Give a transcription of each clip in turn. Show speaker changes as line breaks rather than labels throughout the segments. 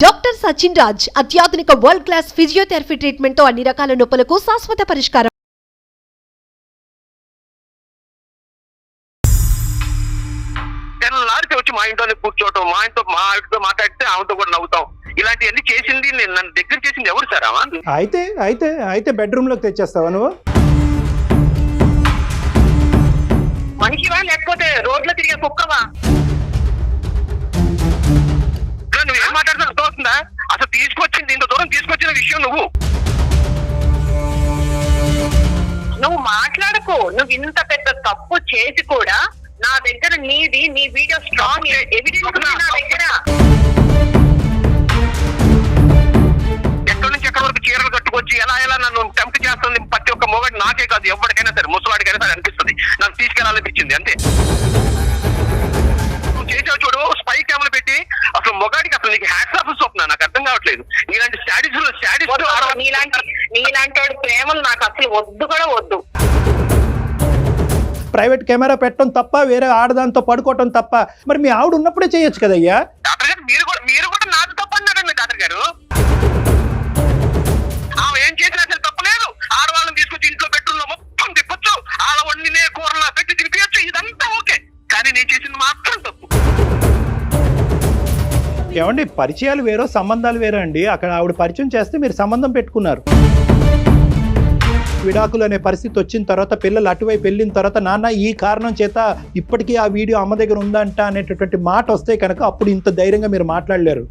Doctor Sachin Raj అత్యాధునిక world class physiotherapy ట్రీట్మెంట్తో అన్ని రకాల నొప్పులకు శాశ్వత పరిష్కారం.
తెల్లారికి వచ్చి మా ఇంట్లోనే కూర్చోవటం మా ఇంట్లో మా ఆవిడతో మాట్లాడితే ఆమెతో కూడా నవ్వుతాం. ఇలాంటివన్నీ చేసింది నేను నన్ను దగ్గర చేసింది ఎవరు సార్ ఆమె
అయితే అయితే అయితే బెడ్రూమ్లోకి తెచ్చేస్తావా నువ్వు?
మనిషివా లేకపోతే రోడ్లో తిరిగే కుక్కవా?
నువ్వు ఏం మాట్లాడుతున్నా? అర్థమవుతుందా? అసలు తీసుకొచ్చింది ఇంత దూరం తీసుకొచ్చిన విషయం నువ్వు.
నువ్వు మాట్లాడుకో. నువ్వు ఇంత పెద్ద తప్పు చేసి కూడా నా దగ్గర నీది నీ వీడియో స్ట్రాంగ్ ఎవిడెన్స్ నా దగ్గర.
ఎక్కడి నుంచి ఎక్కడి వరకు చీరలు కట్టుకొచ్చి ఎలా ఎలా నన్ను టెంప్ట్ చేస్తుంది ప్రతి ఒక్క మొగడు నాకే కాదు. ఎవరికైనా సరే ముసలాడికైనా సరే అనిపిస్తుంది. నన్ను తీసుకెళ్ళాలనిపించింది అంతే. మొగాడికి అసలు నీకు హ్యాట్స్ ఆఫ్ స్వప్న? నాకు అర్థం కావట్లేదు. నీలాంటి స్టాడీస్
వద్దు,
స్టాడీస్
నీలాంటి నీలాంటి వాడి ప్రేమలు నాకు అసలు వద్దు కూడా వద్దు.
ప్రైవేట్ కెమెరా పెట్టడం తప్ప వేరే ఆడదాంతో పడుకోవటం తప్ప మరి మీ ఆవిడ ఉన్నప్పుడే చేయొచ్చు కదయ్యా?
డాక్టర్ గారు మీరు కూడా మీరు కూడా నాది తప్పు అన్నారండి డాక్టర్ గారు. ఆమె ఏం చేసినా సరే తప్పు లేదు. ఆడవాళ్ళని తీసుకొచ్చి ఇంట్లో బెడ్రూమ్లో మొత్తం తిప్పొచ్చు. ఆడ వండినే కూరలా పెట్టి తినిపించచ్చు ఇదంతా ఓకే. కానీ నేను చేసింది మాత్రం తప్పు.
ఏమండి పరిచయాలు వేరో సంబంధాలు వేరో అండి. అక్కడ ఆవిడ పరిచయం చేస్తే మీరు సంబంధం పెట్టుకున్నారు. విడాకులు అనే పరిస్థితి వచ్చిన తర్వాత పిల్లలు అటువైపు వెళ్ళిన తర్వాత నాన్న ఈ కారణం చేత ఇప్పటికీ ఆ వీడియో అమ్మ దగ్గర ఉందంట అనేటటువంటి మాట వస్తే కనుక అప్పుడు ఇంత ధైర్యంగా మీరు మాట్లాడలేరు.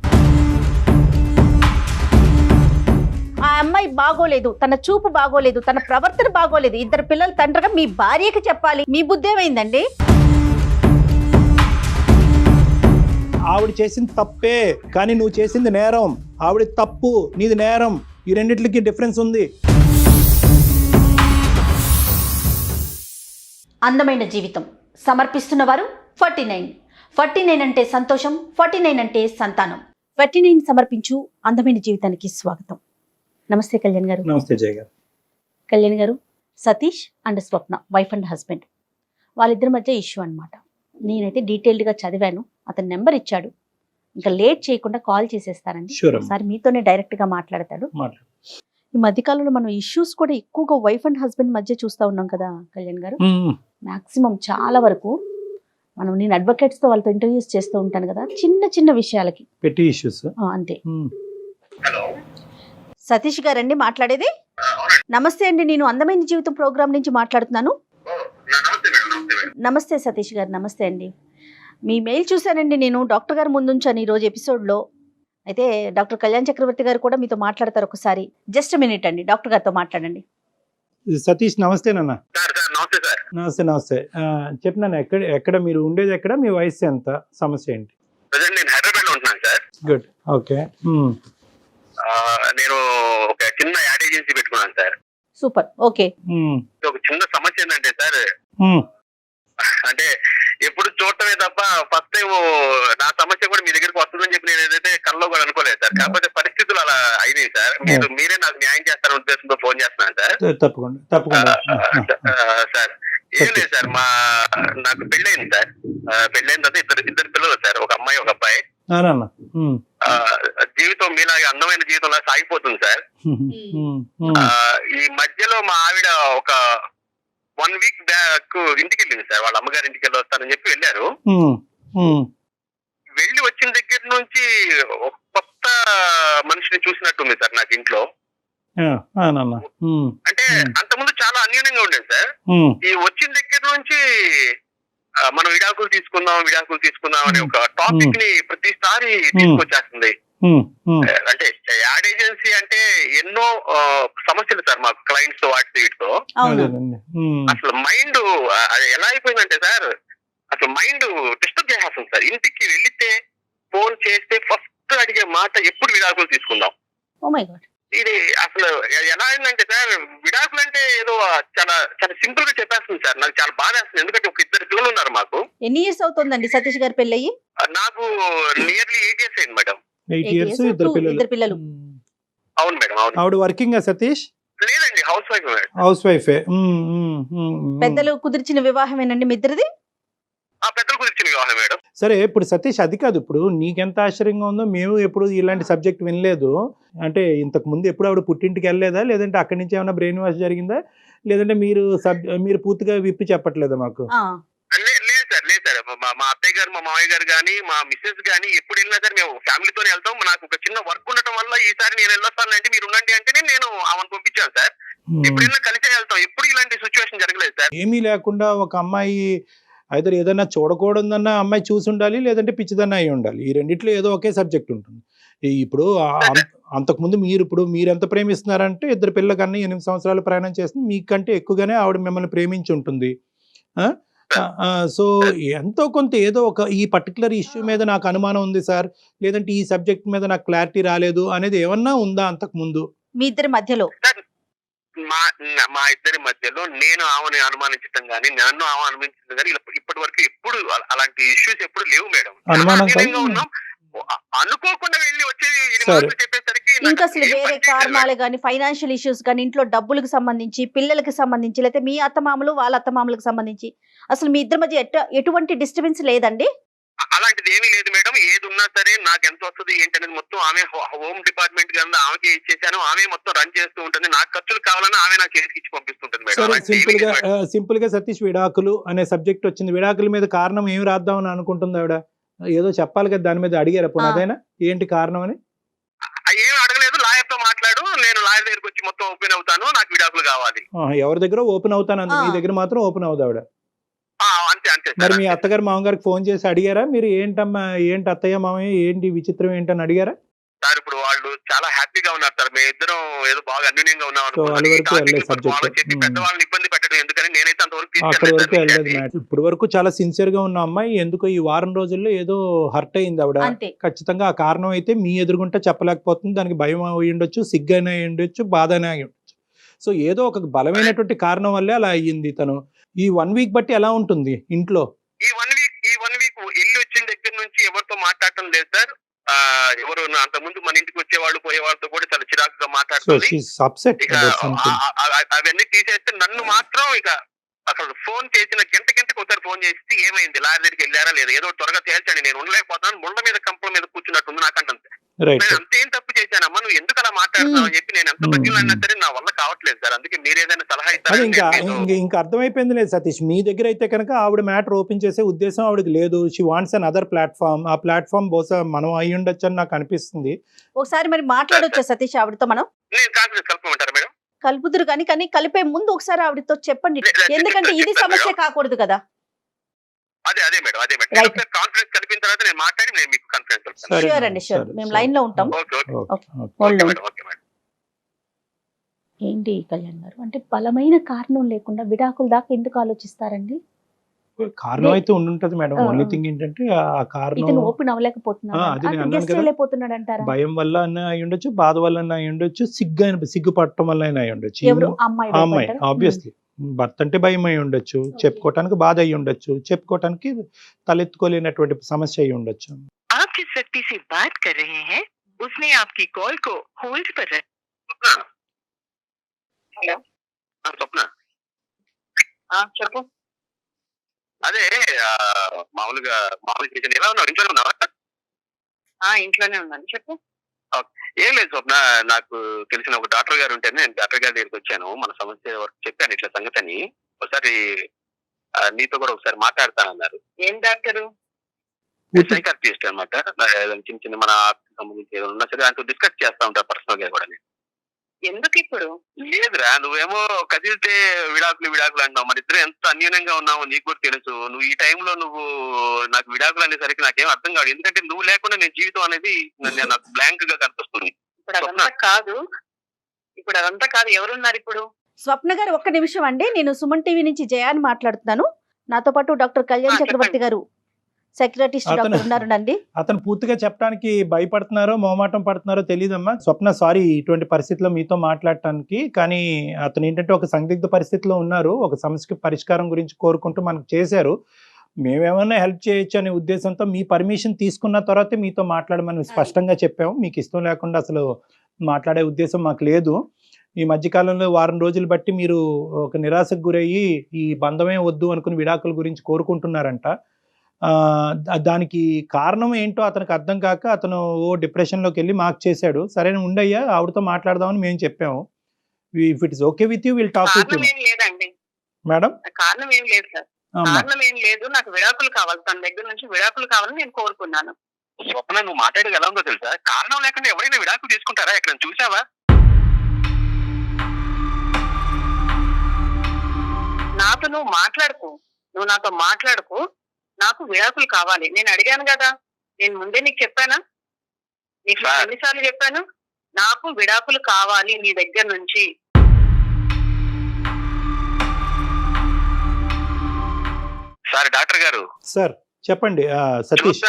ఆ అమ్మాయి బాగోలేదు తన చూపు బాగోలేదు తన ప్రవర్తన బాగోలేదు. ఇద్దరు పిల్లల తండ్రిగా మీ భార్యకి చెప్పాలి. మీ బుద్ధి ఏమైందండి?
ఆవిడ చేసింది తప్పే కానీ నువ్వు చేసింది నేరం. ఆవిడ తప్పు నీది నేరం. ఈ రెండిట్లకి డిఫరెన్స్ ఉంది.
అందమైన జీవితం. సమర్పిస్తున్న వారు ఫార్టీ నైన్. ఫార్టీ నైన్ అంటే సంతోషం ఫార్టీ నైన్ అంటే సంతానం. ఫార్టీ నైన్ సమర్పించు అందమైన జీవితానికి స్వాగతం. నమస్తే కళ్యాణ్ గారు.
నమస్తే జయ గారు.
కళ్యాణ్ గారు Satish and Swapna wife and husband. వాళ్ళిద్దరి మధ్య ఇష్యూ అన్నమాట. నేనైతే డీటెయిల్డ్గా చదివాను. అతని నెంబర్ ఇచ్చాడు. ఇంకా లేట్ చేయకుండా కాల్ చేసేస్తానండి. ఒకసారి మీతోనే డైరెక్ట్గా మాట్లాడతాడు.
మాట్లాడు.
ఈ మధ్యకాలంలో మనం ఇష్యూస్ కూడా ఎక్కువగా వైఫ్ అండ్ హస్బెండ్ మధ్య చూస్తూ ఉన్నాం కదా కళ్యాణ్ గారు. మాక్సిమం చాలా వరకు మనం నేను అడ్వకేట్స్తో వాళ్ళతో ఇంటర్వ్యూస్ చేస్తూ ఉంటాను కదా చిన్న చిన్న విషయాలకి.
పెట్టి ఇష్యూస్
ఆ, అంతే. సతీష్ గారండి మాట్లాడేది? నమస్తే అండి నేను అందమైన జీవితం ప్రోగ్రామ్ నుంచి మాట్లాడుతున్నాను. నమస్తే సతీష్ గారు నమస్తే అండి. మీ మెయిల్ చూశానండి నేను. డాక్టర్ గారు ముందుంచాను ఈరోజు ఎపిసోడ్లో. అయితే డాక్టర్ కళ్యాణ్ చక్రవర్తి గారు కూడా మీతో మాట్లాడతారు ఒకసారి. జస్ట్ మినిట్ అండి డాక్టర్ గారితో మాట్లాడండి.
సతీష్ నమస్తే నాన్న.
సార్ సార్ నమస్తే సార్.
నమస్తే నమస్తే. ఆ, చెప్పు నాన్న ఎక్కడ ఎక్కడ మీరు ఉండేది ఎక్కడ? మీ వయసు ఎంత? సమస్య ఏంటి?
నేను హైదరాబాద్లో ఉంటున్నాను సార్.
Good okay.
నేను ఒక చిన్న యాడ్ ఏజెన్సీ పెట్టుకున్నాను సార్.
Super
okay.
ఒక చిన్న సమస్య ఏంటంటే సార్. అంటే టైం నా సమస్య కూడా మీ దగ్గరికి వస్తుందని చెప్పి నేను ఏదైతే కల్లో కూడా అనుకోలేదు సార్. కాకపోతే పరిస్థితులు అలా అయినాయి సార్. మీరు మీరే నాకు న్యాయం చేస్తారనే ఉద్దేశంతో ఫోన్ చేస్తున్నాను సార్.
తప్పకుండా తప్పకుండా.
సార్ ఏం లేదు సార్. మా నాకు పెళ్ళైంది సార్. పెళ్ళైన తర్వాత ఇద్దరు ఇద్దరు పిల్లలు సార్. ఒక అమ్మాయి ఒక అబ్బాయి.
మ్మ్.
జీవితం మీలాగే అందమైన జీవితంలా సాగిపోతుంది సార్.
మ్మ్. మ్మ్.
ఈ మధ్యలో మా ఆవిడ ఒక వన్ వీక్ బ్యాక్ ఇంటికి వెళ్ళింది సార్. వాళ్ళ అమ్మగారి ఇంటికి వెళ్ళి వస్తానని చెప్పి వెళ్ళారు.
మ్మ్. మ్మ్.
వెళ్ళి వచ్చిన దగ్గర నుంచి ఒక కొత్త మనిషిని చూసినట్టుంది సార్ నాకు ఇంట్లో. అంటే. అంతకుముందు చాలా అన్యూనంగా ఉండేది సార్. ఈ వచ్చిన దగ్గర నుంచి మనం విడాకులు తీసుకుందాం విడాకులు తీసుకుందాం అనే ఒక టాపిక్ని ప్రతిసారి తీసుకొచ్చేస్తుంది. అంటే యాడ్ ఏజెన్సీ అంటే ఎన్నో సమస్యలు సార్ మాకు క్లయింట్స్తో వాటి వీటితో.
మ్మ్.
అసలు మైండ్ ఎలా అయిపోయిందంటే సార్ అసలు మైండ్ డిస్టర్బ్ చేసేస్తుంది సార్. ఇంటికి వెళితే ఫోన్ చేస్తే ఫస్ట్ అడిగే మాట ఎప్పుడు విడాకులు తీసుకుందాం.
ఓ మై గాడ్
ఇది అసలు ఎలా అయిందంటే సార్ విడాకులు అంటే ఏదో చాలా చాలా సింపుల్గా చెప్పేస్తుంది సార్. నాకు చాలా బాధ వేస్తుంది. ఎందుకంటే ఒక ఇద్దరు పిల్లలు ఉన్నారు మాకు.
ఎన్ని ఇయర్స్ అవుతుందండి సతీష్ గారి పెళ్ళయి?
నాకు నియర్లీ ఎయిట్ ఇయర్స్ అయింది మేడం.
ఇద్దరు పిల్లలు.
అవును మేడం అవును.
ఆవిడ వర్కింగ్ సతీష్?
లేదండి హౌస్ వైఫ్ మేడం
హౌస్ వైఫే.
పెద్దలు కుదిర్చిన వివాహమేనండి మీ ఇద్దరిది?
ఆ పెద్దల గురించి వివాహం మేడం.
సరే ఇప్పుడు సతీష్ అది కాదు. ఇప్పుడు నీకెంత ఆశ్చర్యంగా ఉందో మేము ఎప్పుడు ఇలాంటి సబ్జెక్ట్ వినలేదు. అంటే ఇంతకు ముందు ఎప్పుడు ఆవిడ పుట్టింటికి వెళ్ళలేదా? లేదంటే అక్కడి నుంచి ఏమైనా బ్రెయిన్ వాష్ జరిగిందా? లేదంటే మీరు సబ్ మీరు పూర్తిగా విప్పి చెప్పట్లేదా మాకు?
లేదు సార్ లేదు సార్. మా అత్తయ్య గారు మా మామయ్య గారు కానీ మా మిస్సెస్ గానీ ఎప్పుడు వెళ్ళినా సరే మేము ఫ్యామిలీతో వెళ్తాం. నాకు ఒక చిన్న వర్క్ ఉండటం వల్ల ఈసారి నేను వెళ్ళొస్తానంటే మీరు ఉండండి అంటేనే నేను ఆమెను పంపించాను సార్. ఎప్పుడు వెళ్ళినా కలిసే వెళ్తాం. ఎప్పుడు ఇలాంటి సిచ్యువేషన్ జరగలేదు సార్.
ఏమీ లేకుండా ఒక అమ్మాయి అయితే ఏదైనా చూడకూడదన్న అమ్మాయి చూసి ఉండాలి లేదంటే పిచ్చిదన్న అయి ఉండాలి. ఈ రెండిట్లో ఏదో ఒకే సబ్జెక్ట్ ఉంటుంది. ఇప్పుడు అంతకుముందు మీరు ఇప్పుడు మీరు ఎంత ప్రేమిస్తున్నారంటే ఇద్దరు పిల్లల కన్నా ఎనిమిది సంవత్సరాలు ప్రయాణం చేస్తుంది మీకంటే ఎక్కువగానే ఆవిడ మిమ్మల్ని ప్రేమించి ఉంటుంది. సో ఎంతో కొంత ఏదో ఒక ఈ పర్టికులర్ ఇష్యూ మీద నాకు అనుమానం ఉంది సార్. లేదంటే ఈ సబ్జెక్ట్ మీద నాకు క్లారిటీ రాలేదు అనేది ఏమన్నా ఉందా అంతకు ముందు
మీ ఇద్దరి మధ్యలో.
మా మా ఇద్దరి మధ్యలో నేను ఆమెను అనుమానించడం కానీ నన్ను ఆమె అనుమానించడం కానీ ఇప్పటి వరకు ఎప్పుడు అల- అలాంటి ఇష్యూస్ ఎప్పుడు లేవు మేడం. ఉన్నాం. అనుకోకుండా వెళ్ళి వచ్చేది చెప్పేసరికి
ఇంకా అసలు వేరే కారణాలు కానీ ఫైనాన్షియల్ ఇష్యూస్ కానీ ఇంట్లో డబ్బులకు సంబంధించి పిల్లలకి సంబంధించి లేకపోతే మీ అత్తమామలు వాళ్ళ అత్తమామలకు సంబంధించి అసలు మీ ఇద్దరి మధ్య ఎటువంటి డిస్టర్బెన్స్ లేదండి?
అలాంటిది ఏమీ లేదు ఏది ఉన్నా సరే నాకు ఎంత వస్తుంది ఏంటనేది మొత్తం ఆమె హోమ్ డిపార్ట్మెంట్ కింద ఆమెకి ఇచ్చేసాను. ఆమె మొత్తం రన్ చేస్తూ ఉంటుంది. నాకు ఖర్చులు కావాలన్నా ఆమె నాకు చేతికి ఇచ్చి పంపిస్తుంటుంది
సింపుల్గా సింపుల్గా సతీష్ విడాకులు అనే సబ్జెక్ట్ వచ్చింది. విడాకుల మీద కారణం ఏమి రాద్దామని అనుకుంటుంది ఆవిడ? ఏదో చెప్పాలి కదా దాని మీద అడిగారా
ఆ.
అదేనా? ఏంటి కారణం అని?
ఏమీ అడగలేదు. లాయర్తో మాట్లాడు. నేను లాయర్ దగ్గరికి వచ్చి మొత్తం ఓపెన్ అవుతాను. నాకు విడాకులు కావాలి.
ఆ, ఎవరి దగ్గర ఓపెన్ అవుతాను? అంది మీ. దగ్గర మాత్రం ఓపెన్
ఆ, అంతే అంతే
మరి మీ
అంతే.
అత్తగారు మామగారికి ఫోన్ చేసి అడిగారా? మీరు ఏంటమ్మా ఏంటి అత్తయ్య మామయ్య ఏంటి విచిత్రం ఏంటని అడిగారా?
సార్ ఇప్పుడు వాళ్ళు చాలా హ్యాపీగా ఉన్నారు సార్. మేము ఇద్దరం ఏదో బాగా అన్యూన్యంగా ఉన్నాం చెప్పి. పెద్దవాళ్ళని ఇబ్బంది పెట్టడం ఎందుకని నేనైతే అంతవరకు
ఇప్పుడు వరకు చాలా సిన్సియర్గా ఉన్న అమ్మాయి. ఎందుకో ఈ వారం రోజుల్లో ఏదో హర్ట్ అయింది ఆవిడ. ఖచ్చితంగా ఆ కారణం అయితే మీ ఎదురుగుంటే చెప్పలేకపోతుంది. దానికి భయం అయి ఉండొచ్చు సిగ్గైనా అయి ఉండొచ్చు బాధ అయినా అయి ఉండొచ్చు. సో ఏదో ఒక బలమైనటువంటి కారణం వల్లే అలా అయ్యింది తను. ఈ వన్ వీక్ బట్టి ఎలా ఉంటుంది ఇంట్లో?
ఈ వన్ వీక్ ఈ వన్ వీక్ వెళ్ళి వచ్చిన దగ్గర నుంచి ఎవరితో మాట్లాడటం లేదు సార్. ఎవరు అంత ముందు మన ఇంటికి వచ్చే వాళ్ళు పోయే వాళ్ళతో కూడా చాలా చిరాకుగా మాట్లాడుతుంది. అవన్నీ తీసేస్తే నన్ను మాత్రం ఇక అసలు ఫోన్ చేసిన గంట గంటకు ఒకసారి ఫోన్ చేసి ఏమైంది? లారీ దగ్గరికి వెళ్ళారా లేదా? ఏదో త్వరగా తేల్చండి నేను ఉండలేకపోతున్నాను. ముళ్ళ మీద కంపల మీద కూర్చున్నట్టుంది నాకంటే నేను అంతేం తప్పు చేశానమ్మా నువ్వు ఎందుకు అలా మాట్లాడుతున్నావు అని చెప్పి నేను ఎంత
Hmm.
బతికినా సరే నా వల్ల కావట్లేదు సార్. అందుకే మీరు ఏదైనా సలహా
అది
ఇస్తారని
ఇంకా ఇంక- ఇంకా అర్థమైపోయింది లేదు సతీష్. మీ దగ్గర అయితే కనుక ఆవిడ మ్యాటర్ ఓపెన్ చేసే ఉద్దేశం ఆవిడకి లేదు. She wants another platform ఆ ప్లాట్ఫామ్ బహుశా మనం అయి ఉండొచ్చు అని నాకు అనిపిస్తుంది.
ఒకసారి మరి మాట్లాడొచ్చా సతీష్ ఆవిడతో మనం?
నేను కాన్ఫిడెన్స్ కలుపుకోమంటారా మేడం?
కలుపుదురు కానీ కానీ కలిపే ముందు ఒకసారి ఆవిడతో చెప్పండి. ఎందుకంటే ఇది సమస్య. కాకూడదు కదా.
అదే అదే మేడం అదే మేడం.
Right.
కాన్ఫిడెన్స్ కలిపిన తర్వాత నేను మాట్లాడి నేను మీకు
షూర్ అండి షూర్ మేము
సరే.
లైన్లో ఉంటాం. ఏంటి కళ్యాణ్ గారు? అంటే బలమైన కారణం లేకుండా విడాకుల దాకా ఎందుకు ఆలోచిస్తారండి?
కారణం అయితే ఉండుంటది మేడం
ఆ.
ఓన్లీ థింగ్ ఏంటంటే ఆ
ఇతను
కారణం
ఓపెన్ అవ్వలేకపోతున్నాడు
ఆ, అది నేను అన్నాను
గెస్ట్
కదా.
వెళ్ళిపోతున్నాడు అంటారా
భయం వల్ల అయినా అయి ఉండొచ్చు బాధ వల్ల అయినా అయి ఉండొచ్చు సిగ్గు అయిన సిగ్గు పట్టడం వల్ల అయినా అయి ఉండొచ్చు
ఎవరు
ఈ-
అమ్మాయి
ఆ అమ్మాయి
భయపడ్డారా?
ఆబ్వియస్లీ భర్త అంటే భయం అయి ఉండొచ్చు చెప్పుకోవటానికి బాధ అయి ఉండొచ్చు చెప్పుకోవటానికి తలెత్తుకోలేనటువంటి సమస్య అయి ఉండొచ్చు
आप जिस व्यक्ति से बात कर रहे हैं उसने आपकी कॉल को होल्ड पर रखा
స్వప్న
హలో
ఆ, స్వప్న
ఆ, చెప్పు
అదే మామూలుగా మామూలుగా చేసాను ఎలా ఉన్నావు? ఇంట్లో ఉన్నావా?
ఆ ఇంట్లోనే ఉన్నాను. చెప్పు.
ఏం లేదు స్వప్న నాకు తెలిసిన ఒక డాక్టర్ గారు ఉంటే నేను డాక్టర్ గారి దగ్గరికి వచ్చాను. మన సమస్య వరకు చెప్పాను ఇట్లా సంగతి అని ఒకసారి నీతో కూడా ఒకసారి మాట్లాడతానన్నారు
ఏం డాక్టరు?
సైకాట్రిస్ట్ అనమాట చిన్న చిన్న మన ఆఫీస్ సంబంధించి ఏదైనా ఉన్నా సరే ఆయనతో డిస్కస్ చేస్తా ఉంటారు పర్సనల్గా కూడా నేను.
ఎందుకు ఇప్పుడు
లేదురా నువ్వేమో కదిలితే విడాకులు విడాకులు అంటున్నావు. మన ఇద్దరు ఎంత అన్యూనంగా ఉన్నావు నీకు కూడా తెలుసు. నువ్వు ఈ టైంలో నువ్వు నాకు విడాకులు అనేసరికి నాకేం అర్థం కాదు. ఎందుకంటే నువ్వు లేకుండా నేను జీవితం అనేది నా- నాకు బ్లాంక్గా కనిపిస్తుంది.
ఇప్పుడు అదంతా కాదు. ఇప్పుడు అదంతా కాదు. ఎవరున్నారు ఇప్పుడు?
స్వప్న గారు ఒక్క నిమిషం అండి. నేను సుమన్ టీవీ నుంచి జయాని మాట్లాడుతున్నాను. నాతో పాటు డాక్టర్ కళ్యాణ్ చక్రవర్తి. గారు
అతను-
డాక్టర్ ఉన్నారండి
అతను పూర్తిగా చెప్పడానికి భయపడుతున్నారో మొహమాటం పడుతున్నారో తెలియదమ్మా స్వప్న సారీ ఇటువంటి పరిస్థితిలో మీతో మాట్లాడటానికి. కానీ అతను ఏంటంటే ఒక సందిగ్ధ పరిస్థితిలో ఉన్నారు. ఒక సమస్యకి పరిష్కారం గురించి కోరుకుంటూ మనకు చేశారు. మేమేమన్నా హెల్ప్ చేయొచ్చు అనే ఉద్దేశంతో మీ పర్మిషన్ తీసుకున్న తర్వాతే మీతో మాట్లాడమని స్పష్టంగా చెప్పాము. మీకు ఇష్టం లేకుండా అసలు మాట్లాడే ఉద్దేశం మాకు లేదు. ఈ మధ్యకాలంలో వారం రోజులు బట్టి మీరు ఒక నిరాశకు గురయ్యి ఈ బంధమే వద్దు అనుకుని విడాకుల గురించి కోరుకుంటున్నారంట. దానికి కారణం ఏంటో అతనికి అర్థం కాక అతను ఓ డిప్రెషన్లోకి వెళ్ళి మార్క్ చేశాడు. సరే ఉండయ్యా ఆవిడతో మాట్లాడదామని మేము చెప్పాము. If it is okay with you will talk with you
కారణం ఏం లేదండి.
మేడం?
కారణం ఏం లేదు సార్. కారణం ఏం లేదు నాకు విడాకులు కావాలి. తన దగ్గర నుంచి విడాకులు కావాలని నేను కోరుకున్నాను.
స్వప్న నువ్వు మాట్లాడేది ఎలా ఉందో తెలుసా? కారణం లేకుండా ఎవరైనా విడాకులు తీసుకుంటారా? ఇక్కడ చూసావా
నాతో నువ్వు మాట్లాడుకో. నువ్వు నాతో మాట్లాడుకో. నాకు విడాకులు కావాలి. నేను అడిగాను కదా. నేను ముందే నీకు చెప్పానా? నీకు
సార్.
ఎన్నిసార్లు చెప్పాను? నాకు విడాకులు కావాలి నీ దగ్గర నుంచి.
సార్ డాక్టర్ గారు.
సార్ చెప్పండి. సతీష్.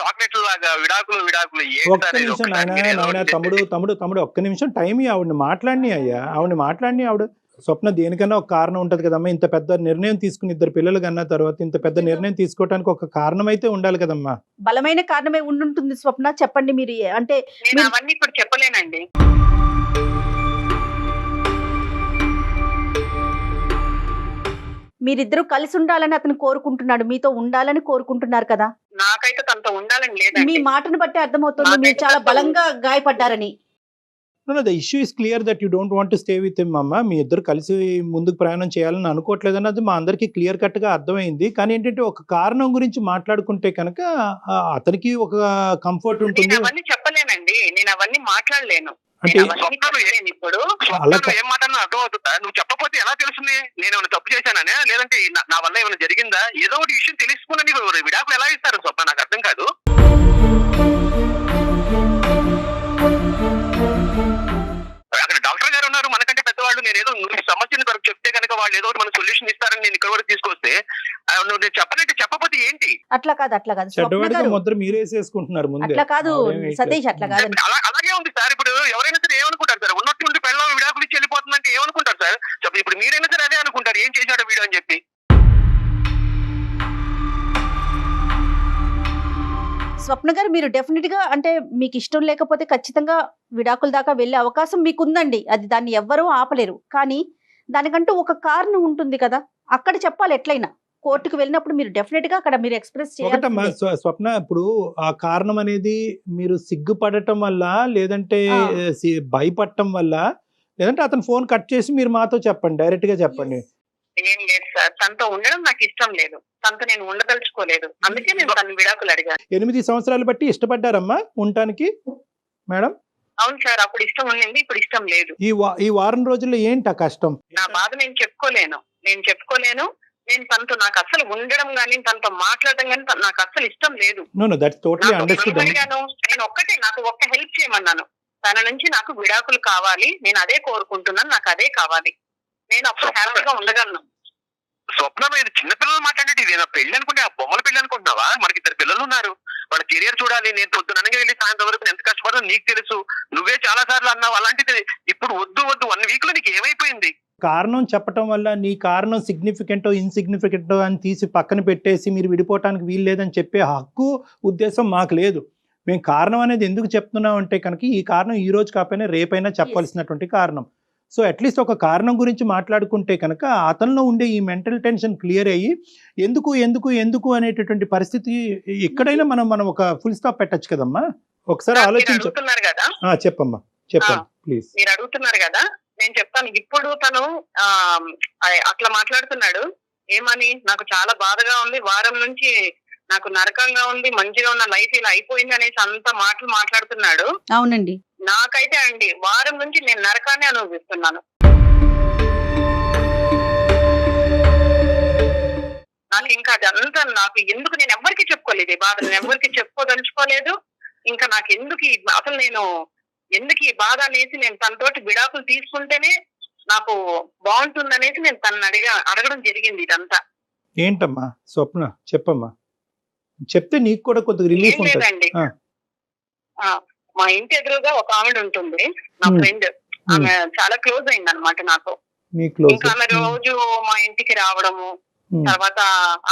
చాక్లెట్లు లాగా విడాకులు విడాకులు.
ఒక్క? నిమిషం నాయన నాయన తమ్ముడు. తమ్ముడు తమ్ముడు ఒక్క నిమిషం టైం ఆవిడని మాట్లాడిని అయ్యా. ఆవిడని మాట్లాడిని ఆవిడ. స్వప్న దేనికన్నా ఒక కారణం ఉంటది కదమ్మా. ఇంత పెద్ద నిర్ణయం తీసుకుని ఇద్దరు పిల్లలు కన్నా తర్వాత ఇంత పెద్ద నిర్ణయం తీసుకోవడానికి ఒక కారణం అయితే ఉండాలి కదమ్మా.
బలమైన కారణమే ఉండుంటుంది స్వప్న. చెప్పండి మీరు. అంటే
నేను
మీరు-
అవన్నీ ఇప్పుడు చెప్పలేనండి.
మీరిద్దరూ కలిసి ఉండాలని అతను కోరుకుంటున్నాడు. మీతో ఉండాలని కోరుకుంటున్నారు కదా.
నాకైతే తనతో ఉండాలని
మీ
లేదండి
మాటను బట్టి అర్థమవుతుంది. మీరు చాలా బలంగా గాయపడ్డారని.
The issue is clear that you don't want to stay with him అమ్మ మీ ఇద్దరు కలిసి ముందుకు ప్రయాణం చేయాలని అనుకోవట్లేదు అన్నది మా అందరికీ క్లియర్ కట్గా అర్థమైంది. కానీ ఏంటంటే ఒక కారణం గురించి మాట్లాడుకుంటే కనుక అతనికి ఒక కంఫర్ట్ ఉంటుంది.
అవన్నీ చెప్పలేనండి. నేను అవన్నీ మాట్లాడలేను.
అంటే
ఇప్పుడు.
ఏం మాట్లాడినా అర్థం అవుతుందా? నువ్వు చెప్పకపోతే ఎలా తెలుస్తుంది? నేను ఏమైనా తప్పు చేశాననే? లేదంటే నా- నా వల్ల ఏమైనా జరిగిందా? ఏదో ఒకటి విషయం తెలుసుకున్నా నీకు విడాకులు ఎలా ఇస్తారు
అట్లా కాదు అట్లా కాదు. అట్లా కాదు. సతీష్ అట్లా కాదు.
అలా అలాగే ఉంది సార్. ఇప్పుడు ఎవరైనా సరే ఏమనుకుంటారు సార్? ఉన్నట్టుండి పెళ్ళం విడాకులు ఇచ్చి వెళ్ళిపోతుందంటే ఏమనుకుంటారు సార్? ఇప్పుడు మీరైనా సరే అదే అనుకుంటారు. ఏం చేశాడో వీడు అని చెప్పి?
స్వప్న గారు మీరు డెఫినెట్గా అంటే మీకు ఇష్టం లేకపోతే ఖచ్చితంగా విడాకుల దాకా వెళ్ళే అవకాశం మీకు ఉందండి అది దాన్ని ఎవ్వరూ ఆపలేరు. కానీ దానికంటూ ఒక కారణం ఉంటుంది కదా. అక్కడ చెప్పాలి ఎట్లయినా. కోర్టుకు వెళ్ళినప్పుడు మీరు డెఫినెట్గా అక్కడ మీరు ఎక్స్ప్రెస్
ఒకటమ్మా స్వప్న ఇప్పుడు ఆ కారణం అనేది మీరు సిగ్గుపడటం వల్ల లేదంటే భయపడటం వల్ల లేదంటే అతను ఫోన్ కట్ చేసి మీరు మాతో చెప్పండి డైరెక్ట్గా చెప్పండి
ఏం లేదు సార్. తనతో ఉండడం నాకు ఇష్టం లేదు. తనతో నేను ఉండదలుచుకోలేదు. అందుకే నేను తన విడాకులు అడిగాను
ఎనిమిది సంవత్సరాలు బట్టి ఇష్టపడ్డారమ్మా ఉండటానికి? మేడం?
అవును సార్ అప్పుడు ఇష్టం ఉండింది ఇప్పుడు ఇష్టం లేదు.
ఈ ఈ వారం రోజుల్లో ఏంటి ఆ కష్టం?
నా బాధ నేను చెప్పుకోలేను. నేను చెప్పుకోలేను. నేను తనతో నాకు అసలు ఉండడం గానీ తనతో మాట్లాడడం గానీ నాకు అసలు ఇష్టం లేదు.
నో నో దట్స్ టోటలీ
నాకు
అండర్స్టూడ్
ఏం అడిగాను? నేను ఒక్కటే నాకు ఒక్క హెల్ప్ చేయమన్నాను. తన నుంచి నాకు విడాకులు కావాలి. నేను అదే కోరుకుంటున్నాను నాకు అదే కావాలి. నేను అప్పుడు హ్యాపీగా ఉండగలను.
స్వప్నం ఇది చిన్న పిల్లలు మాట్లాడేది ఇది ఏదో పెళ్ళి అనుకుంటే ఆ బొమ్మల పెళ్ళి అనుకుంటున్నావా? మనకి ఇద్దరు పిల్లలు ఉన్నారు. వాళ్ళ కెరియర్ చూడాలి. నేను పొద్దున అనగా వెళ్ళి సాయంత్రం వరకు ఎంత కష్టపడదో నీకు తెలుసు. నువ్వే చాలా సార్లు అన్నావు. అలాంటిది ఇప్పుడు వద్దు వద్దు. వన్ వీక్లో నీకు ఏమైపోయింది?
కారణం చెప్పటం వల్ల నీ కారణం సిగ్నిఫికెంటో ఇన్సిగ్నిఫికెంటో అని తీసి పక్కన పెట్టేసి మీరు విడిపోవటానికి వీలు లేదని చెప్పే హక్కు ఉద్దేశం మాకు లేదు. మేము కారణం అనేది ఎందుకు చెప్తున్నాం అంటే కనుక ఈ కారణం ఈ రోజు కాకపోయినా రేపైనా చెప్పాల్సినటువంటి కారణం. సో అట్లీస్ట్ ఒక కారణం గురించి మాట్లాడుకుంటే కనుక అతనిలో ఉండే ఈ మెంటల్ టెన్షన్ క్లియర్ అయ్యి ఎందుకు ఎందుకు ఎందుకు అనేటటువంటి పరిస్థితి ఎక్కడైనా మనం మనం ఒక ఫుల్ స్టాప్ పెట్టచ్చు కదమ్మా. ఒకసారి
మీరు
ఆలోచించ. చెప్పమ్మా. చెప్పండి ప్లీజ్
మీరు అడుగుతున్నారు కదా? నేను చెప్తాను. ఇప్పుడు తను అట్లా మాట్లాడుతున్నాడు. ఏమని? నాకు చాలా బాధగా ఉంది. వారం నుంచి నాకు నరకంగా ఉంది. మంచిగా ఉన్న లైఫ్ ఇలా అయిపోయింది అనేసి అంత మాటలు మాట్లాడుతున్నాడు.
అవునండి.
నాకైతే అండి వారం నుంచి నేను నరకాన్ని అనుభవిస్తున్నాను. నాకు ఇంకా అదంతా నాకు ఎందుకు నేను ఎవరికి చెప్పుకోలేదు ఈ బాధ? నేను ఎవరికి చెప్పుకోదలుచుకోలేదు. ఇంకా నాకు ఎందుకు అసలు నేను ఎందుకు ఈ బాధ అనేసి నేను తనతోటి విడాకులు తీసుకుంటేనే నాకు బాగుంటుంది అనేసి నేను తనని అడిగా అడగడం జరిగింది ఇదంతా.
ఏంటమ్మా? స్వప్న చెప్పమ్మా. చెప్తే నీకు కూడా కొద్దిగా రిలీఫ్ ఉంటుంది.
లేదండి.
ఆ.
ఆ, మా ఇంటి ఎదురుగా ఒక ఆవిడ ఉంటుంది నా. ఫ్రెండ్. ఆమె చాలా క్లోజ్ అయింది అనమాట నాకు ఇంకా ఆమె రోజు మా ఇంటికి రావడము తర్వాత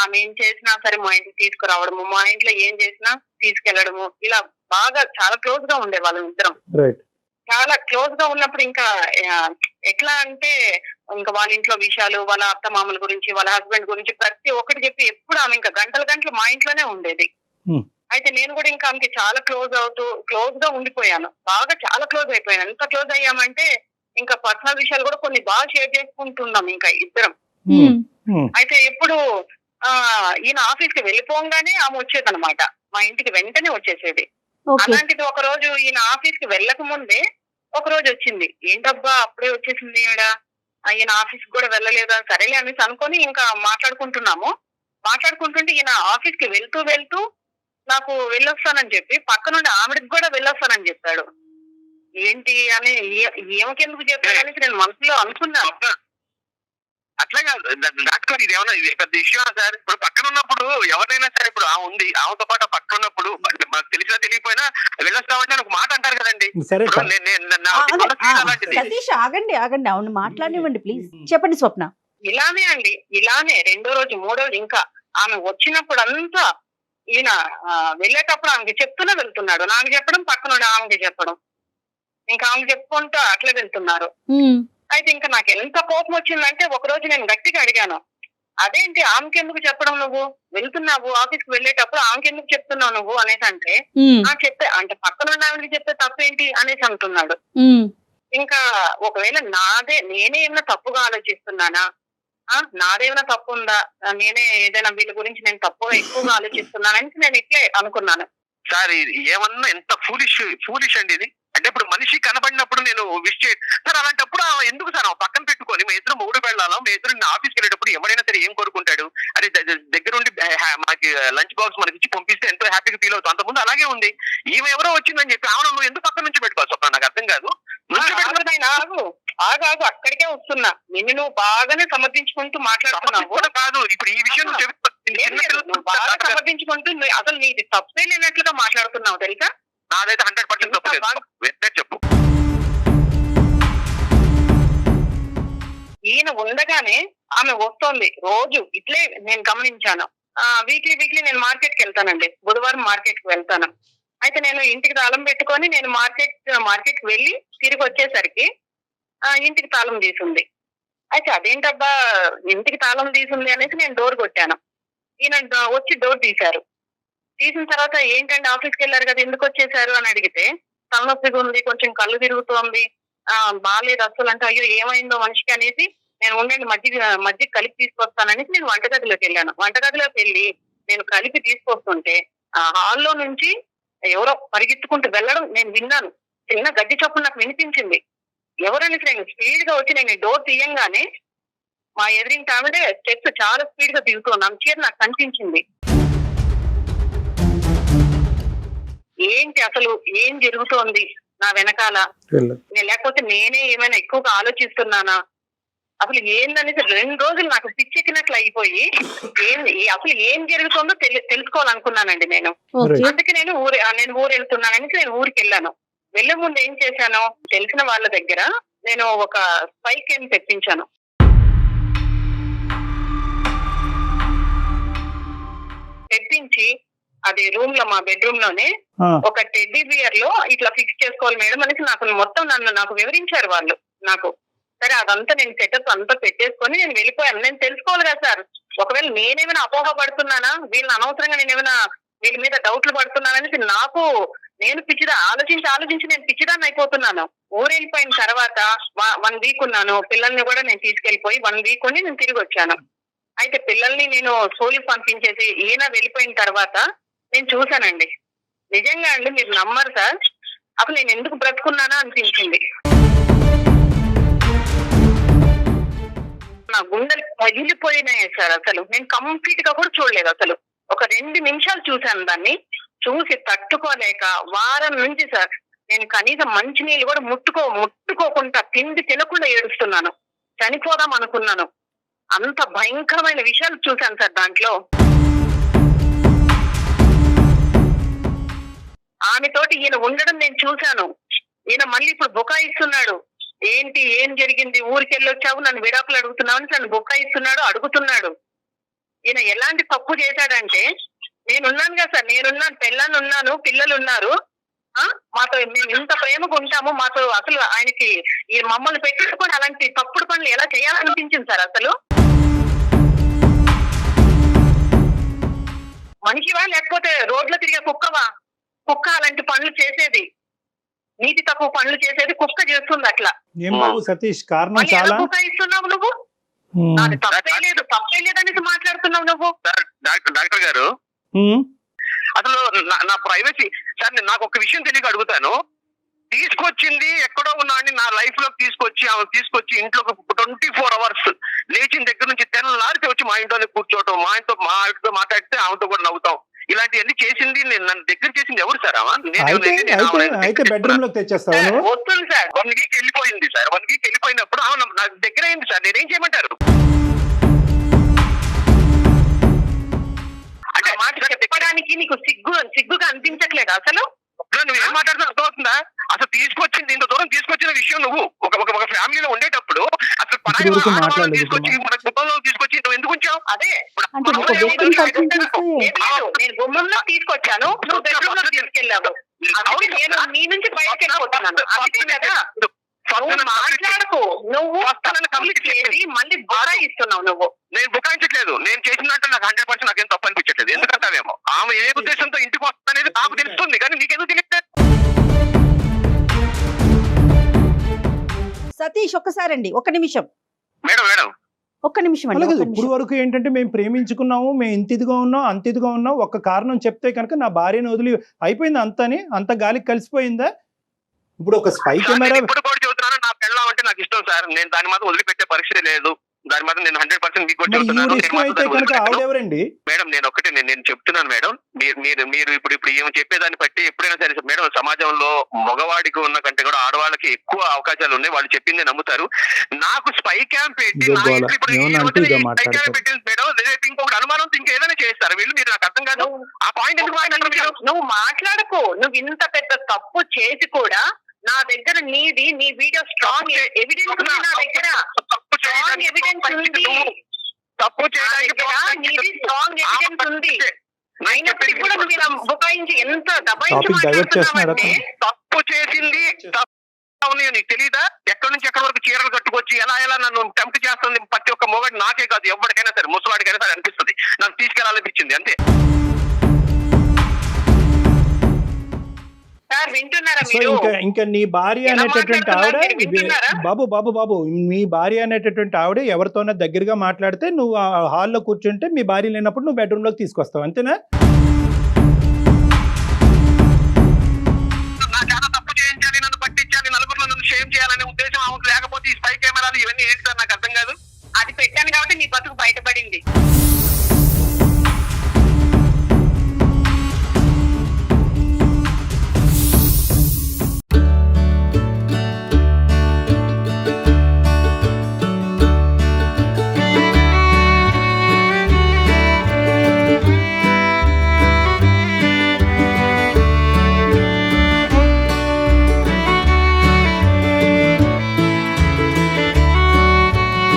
ఆమె ఏం చేసినా సరే మా ఇంటికి తీసుకురావడము మా ఇంట్లో ఏం చేసినా తీసుకెళ్ళడము ఇలా బాగా చాలా క్లోజ్గా ఉండే వాళ్ళం ఇద్దరం.
రైట్
చాలా క్లోజ్గా ఉన్నప్పుడు ఇంకా ఎట్లా అంటే ఇంకా వాళ్ళ ఇంట్లో విషయాలు వాళ్ళ అత్త మామల గురించి వాళ్ళ హస్బెండ్ గురించి ప్రతి ఒక్కటి చెప్పి ఎప్పుడు ఆమె ఇంకా గంటల గంటలు మా ఇంట్లోనే ఉండేది.
Hmm.
అయితే నేను కూడా ఇంకా ఆమెకి చాలా క్లోజ్ అవుతూ క్లోజ్గా ఉండిపోయాను. బాగా చాలా క్లోజ్ అయిపోయాను. ఎంత క్లోజ్ అయ్యామంటే ఇంకా పర్సనల్ విషయాలు కూడా కొన్ని బాగా షేర్ చేసుకుంటున్నాం ఇంకా ఇద్దరం.
ఉమ్, ఉమ్,
అయితే ఎప్పుడు ఆ ఈయన ఆఫీస్కి వెళ్ళిపోగానే ఆమె వచ్చేదన్నమాట. మా ఇంటికి వెంటనే వచ్చేసేది. అలాంటిది ఒక రోజు ఈయన ఆఫీస్కి వెళ్ళక ముందే ఒక రోజు వచ్చింది. ఏంటబ్బా అప్పుడే వచ్చేసింది ఈవిడ. ఈయన ఆఫీస్ కూడా వెళ్ళలేదా సరేలే అనేసి అనుకొని ఇంకా మాట్లాడుకుంటున్నాము. మాట్లాడుకుంటుంటే ఈయన ఆఫీస్కి వెళ్తూ వెళ్తూ నాకు వెళ్ళొస్తానని చెప్పి పక్క నుండి ఆవిడకి కూడా వెళ్ళొస్తానని చెప్పాడు. ఏంటి? అని ఏమకెందుకు చెప్పాడు అనేసి నేను మనసులో అనుకున్నాను.
అట్లా కాదు. డాక్టర్ ఇది ఏమన్నా ఇది పెద్ద ఇష్యూ సార్? ఇప్పుడు పక్కన ఉన్నప్పుడు ఎవరైనా సరే ఇప్పుడు ఆ ఉంది. ఆమెతో పాటు పక్కన ఉన్నప్పుడు మనకు తెలిసినా తెలియకపోయినా వెళ్ళొస్తామంటే అని ఒక మాట అంటారు కదండి.
సతీష్ ఆగండి ఆగండి. అవును మాట్లాడివ్వండి ప్లీజ్. చెప్పండి స్వప్న.
ఇలానే అండి. ఇలానే రెండో రోజు మూడో రోజు ఇంకా ఆమె వచ్చినప్పుడు అంతా ఈయన వెళ్ళేటప్పుడు ఆమెకి చెప్తూనే వెళ్తున్నాడు. నాకు చెప్పడం పక్కన ఆమెకి చెప్పడం. ఇంకా ఆమెకి చెప్పుకుంటూ అట్లా వెళ్తున్నారు. అయితే ఇంకా నాకు ఎంత కోపం వచ్చిందంటే ఒక రోజు నేను గట్టిగా అడిగాను. అదేంటి ఆమెకి ఎందుకు చెప్పడం నువ్వు? వెళ్తున్నావు ఆఫీస్కి వెళ్ళేటప్పుడు ఆమెకి ఎందుకు చెప్తున్నావు నువ్వు? అనేసి అంటే ఆ చెప్పే అంటే పక్కన ఉన్న ఆమెకి చెప్తే తప్పేంటి? అనేసి అంటున్నాడు. ఇంకా ఒకవేళ నాదే నేనే ఏమైనా తప్పుగా ఆలోచిస్తున్నానా? ఆ నాదేమైనా తప్పు ఉందా? నేనే ఏదైనా వీళ్ళ గురించి నేను తప్పుగా ఎక్కువగా ఆలోచిస్తున్నానని నేను ఇట్లే అనుకున్నాను.
సార్ ఇది ఏమన్నా ఎంత ఫూలిష్ ఫూలిష్ అండి ఇది? అంటే ఇప్పుడు మనిషి కనబడినప్పుడు నేను విష్ చే సార్ అలాంటప్పుడు ఎందుకు సార్ పక్కన పెట్టుకొని మీ ఇద్దరు మూడు వెళ్ళాలో? మీ ఇద్దరు ఆఫీస్కి వెళ్ళేటప్పుడు ఎవరైనా సరే ఏం కోరుకుంటాడు? ద- దగ్గరుండి మనకి లంచ్ బాక్స్ మనకి ఇచ్చి పంపిస్తే ఎంతో హ్యాపీగా ఫీల్ అవుతాం. అంతకుముందు అలాగే ఉంది. ఈమె ఎవరో వచ్చిందని చెప్పి ఆమె నువ్వు ఎందుకు పక్కన నుంచి పెట్టుకోవాలి? స్వప్న నాకు అర్థం కాదు.
ఆగు ఆగు అక్కడికే వస్తున్నా. నిన్ను నువ్వు బాగానే సమర్థించుకుంటూ మాట్లాడుతున్నావు.
కాదు. ఇప్పుడు ఈ విషయం
బాగా సమర్థించుకుంటూ అసలు నీది తప్పే లేనట్లుగా మాట్లాడుతున్నావు తెలుసా?
నాదైతే హండ్రెడ్ పర్సెంట్ తప్పు లేదు. వెంటనే చెప్పు.
ఈయన ఉండగానే ఆమె వస్తోంది. రోజు ఇట్లే నేను గమనించాను. వీక్లీ వీక్లీ నేను మార్కెట్కి వెళ్తానండి. బుధవారం మార్కెట్కి వెళ్తాను. అయితే నేను ఇంటికి తాళం పెట్టుకొని నేను మార్కెట్ మార్కెట్కి వెళ్ళి తిరిగి వచ్చేసరికి ఆ, ఇంటికి తాళం తీసుంది. అయితే అదేంటబ్బా ఇంటికి తాళం తీసుంది అనేసి నేను డోర్ కొట్టాను. ఈయన వచ్చి డోర్ తీశారు. తీసిన తర్వాత ఏంటంటే ఆఫీస్కి వెళ్ళారు కదా ఎందుకు వచ్చేసారు అని అడిగితే తలనొప్పిగా ఉంది కొంచెం కళ్ళు తిరుగుతోంది ఆ బాగాలేదు అసలు అంటే అయ్యో ఏమైందో మనిషికి అనేసి నేను ఉండండి మజ్జిగ మజ్జిగ కలిపి తీసుకొస్తాననేసి నేను వంటగదిలోకి వెళ్ళాను. వంటగదిలోకి వెళ్ళి నేను కలిపి తీసుకొస్తుంటే ఆ హాల్లో నుంచి ఎవరో పరిగెత్తుకుంటూ వెళ్ళడం నేను విన్నాను. చిన్న గడ్డి చొప్పున నాకు వినిపించింది. ఎవరనేసి నేను స్పీడ్గా వచ్చి నేను డోర్ తీయంగానే మా ఎదురింటి ఆవిడ స్టెప్స్ చాలా స్పీడ్గా దిగుతున్నాను చీర నాకు కనిపించింది. ఏంటి అసలు ఏం జరుగుతోంది నా వెనకాల? లేకపోతే నేనే ఏమైనా ఎక్కువగా ఆలోచిస్తున్నానా? అసలు ఏందనేసి రెండు రోజులు నాకు పిచ్చెక్కినట్లు అయిపోయి ఏం అసలు ఏం జరుగుతుందో తెలి తెలుసుకోవాలనుకున్నానండి నేను. అందుకే నేను ఊరు నేను ఊరు వెళ్తున్నానని నేను ఊరికి వెళ్ళాను వెళ్ళే ముందు ఏం చేశాను? తెలిసిన వాళ్ళ దగ్గర నేను ఒక స్పైక్ ఏం తెప్పించాను. తెప్పించి అది రూమ్లో మా
బెడ్రూమ్లోనే
ఒక టెడ్డీ బియర్లో ఇట్లా ఫిక్స్ చేసుకోవాలి మేడం అనేసి నాకు మొత్తం నన్ను నాకు వివరించారు వాళ్ళు నాకు. సరే అదంతా నేను సెటప్ అంతా పెట్టేసుకొని నేను వెళ్ళిపోయాను. నేను తెలుసుకోవాలి కదా సార్ ఒకవేళ నేనేమైనా అపోహ పడుతున్నానా వీళ్ళని అనవసరంగా నేను ఏమైనా వీళ్ళ మీద డౌట్లు పడుతున్నాననేసి నాకు నేను పిచ్చిదా ఆలోచించి ఆలోచించి నేను పిచ్చిదాన్ని అయిపోతున్నాను. ఊరు వెళ్ళిపోయిన తర్వాత వన్ వీక్ ఉన్నాను. పిల్లల్ని కూడా నేను తీసుకెళ్ళిపోయి వన్ వీక్ ఉండి నేను తిరిగి వచ్చాను. అయితే పిల్లల్ని నేను సోలికి పంపించేసి ఈయన వెళ్ళిపోయిన తర్వాత నేను చూశానండి. నిజంగా అండి మీరు నమ్మరు సార్. అప్పుడు నేను ఎందుకు బ్రతుకున్నానో అనిపించింది. నా గుండెలు పగిలిపోయినాయి సార్ అసలు. నేను కంప్లీట్గా కూడా చూడలేదు అసలు. ఒక రెండు నిమిషాలు చూశాను దాన్ని. చూసి తట్టుకోలేక వారం నుంచి సార్ నేను కనీసం మంచినీళ్ళు కూడా ముట్టుకో ముట్టుకోకుండా తిండి తినకుండా ఏడుస్తున్నాను. చనిపోదాం అనుకున్నాను. అంత భయంకరమైన విషయాలు చూశాను సార్ దాంట్లో. ఆమెతోటి ఈయన ఉండడం నేను చూశాను. ఈయన మళ్ళీ ఇప్పుడు బుకాయిస్తున్నాడు. ఏంటి ఏం జరిగింది? ఊరికెళ్ళొచ్చావు? నన్ను విడాకులు అడుగుతున్నావు అని నన్ను బుకాయిస్తున్నాడు అడుగుతున్నాడు. ఈయన ఎలాంటి తప్పు చేశాడంటే నేనున్నాను కదా సార్ నేనున్నాను పిల్లలు ఉన్నాను పిల్లలు ఉన్నారు ఆ? మాతో మేము ఇంత ప్రేమగా ఉంటాము మాతో అసలు ఆయనకి ఈ మమ్మల్ని పెట్టుకొని అలాంటి తప్పుడు పనులు ఎలా చేయాలనిపించింది సార్ అసలు? మనిషివా లేకపోతే రోడ్లో తిరిగే కుక్కవా? కుక్క అలాంటి పనులు చేసేది. నీతి తక్కువ పనులు చేసేది కుక్క చేస్తుంది అట్లా.
ఏం బాబు సతీష్ కారణం చాలా?
కుక్క ఇస్తున్నావు నువ్వు? తప్పే లేదు తప్పే లేదనేసి మాట్లాడుతున్నావు నువ్వు.
సార్ డాక్టర్ డాక్టర్ గారు. అసలు నా- ప్రైవసీ సార్ నేను నాకు ఒక విషయం తెలియక అడుగుతాను. తీసుకొచ్చింది ఎక్కడో ఉన్నాడని నా లైఫ్లోకి తీసుకొచ్చి ఆమె తీసుకొచ్చి ఇంట్లో ట్వంటీ ఫోర్ అవర్స్ లేచిన దగ్గర నుంచి తెల్లారితే వచ్చి మా ఇంట్లోనే కూర్చోవటం మా ఇంట్లో మా ఆవిడతో మాట్లాడితే ఆమెతో కూడా ఇలాంటివన్నీ చేసింది నేను నన్ను దగ్గర చేసింది ఎవరు సార్
అయితే బెడ్రూమ్
సార్,
నువ్వు?
వస్తుంది సార్.
వన్ వీక్ వెళ్ళిపోయింది సార్. వన్ వీక్ వెళ్ళిపోయినప్పుడు నాకు దగ్గర అయింది సార్. నేనేం చేయమంటారు?
అంటే మాట చెప్పడానికి నీకు సిగ్గు సిగ్గుగా అనిపించట్లేదు అసలు?
నువ్వు ఏం మాట్లాడుతున్నా అర్థమవుతుందా? అసలు తీసుకొచ్చింది ఇంత దూరం తీసుకొచ్చిన విషయం నువ్వు. ఒక ఒక ఒక ఫ్యామిలీలో ఉండేటప్పుడు అసలు పరాయి తీసుకొచ్చి మన కుటుంబంలో తీసుకొచ్చి నువ్వు ఎందుకు ఉంచావు?
అదే. నేను గుమ్మంలో తీసుకొచ్చాను. నువ్వు బెడ్రూమ్లో తీసుకెళ్ళావు. నేను నీ నుంచి బయటకు వెళ్ళిపోతున్నాను. కదా. మాట్లాడకు. నువ్వు తప్పులు చేసి మళ్ళీ బాగా ఇస్తున్నావు నువ్వు.
నేను బుకాయించట్లేదు. నేను చేసినట్టు నాకు హండ్రెడ్ పర్సెంట్ నాకేం తప్పు అనిపించట్లేదు ఎందుకంటావేమో? ఆమె ఏ ఉద్దేశంతో ఇంటికి
సతీష్ ఒక్కసారండి ఒక్క నిమిషం.
Madam madam.
ఒక్క నిమిషం అండి
అలాగే ఇప్పుడు వరకు ఏంటంటే మేము ప్రేమించుకున్నాము మేము ఇంత ఇదిగా ఉన్నాం అంత ఇదిగా ఉన్నాం ఒక కారణం చెప్తే కనుక నా భార్యను వదిలి అయిపోయింది అంతని అంత గాలికి కలిసిపోయిందా? ఇప్పుడు ఒక స్పై
సార్,
కెమెరా
నేను ఇప్పుడు కూడా చెబుతున్నాను నా పెళ్ళం అంటే నాకు ఇష్టం సార్ నేను దాని మాత్రం వదిలిపెట్టే పరిస్థితి లేదు. దాని మాత్రం నేను హండ్రెడ్ పర్సెంట్ మీకు చెబుతున్నాను. మేడం నేను ఒకటే నేను నేను చెప్తున్నాను మేడం. మీరు మీరు మీరు ఇప్పుడు ఇప్పుడు ఏమి చెప్పేదాన్ని బట్టి ఎప్పుడైనా సరే మేడం సమాజంలో మగవాడికి ఉన్న కంటే కూడా ఆడవాళ్ళకి ఎక్కువ అవకాశాలు ఉన్నాయి. వాళ్ళు చెప్పింది నమ్ముతారు. నాకు స్పై క్యాంప్ పెట్టి నా ఇప్పుడు స్పై
మాట్లాడతారు.
క్యాంప్ పెట్టింది మేడం. రేపు ఇంకొకటి అనుమానం ఇంకా ఏదైనా చేస్తారు. వీళ్ళు మీరు నాకు అర్థం కాదు. ఆ పాయింట్ ఎందుకు
నువ్వు మాట్లాడకు. నువ్వు ఇంత పెద్ద తప్పు చేసి కూడా నా దగ్గర నీది నీ వీడియో స్ట్రాంగ్ ఎవిడెన్స్ నా దగ్గర. స్ట్రాంగ్ ఎవిడెన్స్ ఉంది.
తప్పు చేయడానికి
స్ట్రాంగ్ ఎవిడెన్స్ ఉంది. అయినప్పటికీ కూడా నువ్వు ఇలా బుకాయించి ఎంత దబాయించి? మాట్లాడుతున్నావంటే
తప్పు చేసింది తప్పు ఉన్నాయో నీకు తెలీదా? ఎక్కడి నుంచి ఎక్కడి వరకు చీరలు కట్టుకొచ్చి ఎలా ఎలా నన్ను టెంప్ట్ చేస్తుంది? ప్రతి ఒక్క మొగడు నాకే కాదు ఎవరికైనా సరే ముసలాడికైనా సరే అనిపిస్తుంది. నన్ను తీసుకెళ్ళాలనిపించింది అంతే.
సార్ వింటున్నారా
సో
మీరు?
ఇంకా ఇంకా నీ భార్య అనేటటువంటి ఆవిడ? బాబు బాబు బాబు మీ భార్య అనేటటువంటి ఆవిడ ఎవరితోనో దగ్గరగా మాట్లాడితే నువ్వు హాల్లో కూర్చుంటే మీ భార్య లేనప్పుడు నువ్వు బెడ్రూమ్లోకి తీసుకొస్తావు అంతేనా?
నా చాలా తప్పు చేయించాలి నన్ను పట్టించాలి నలుగురిలో నన్ను షేమ్ చేయాలనే ఉద్దేశం ఆమెకు లేకపోతే ఈ స్పై కెమెరాలు ఇవన్నీ ఏంటి సార్? నాకు అర్థం కాదు.
అది పెట్టాను కాబట్టి నీ బతుకు బయటపడింది.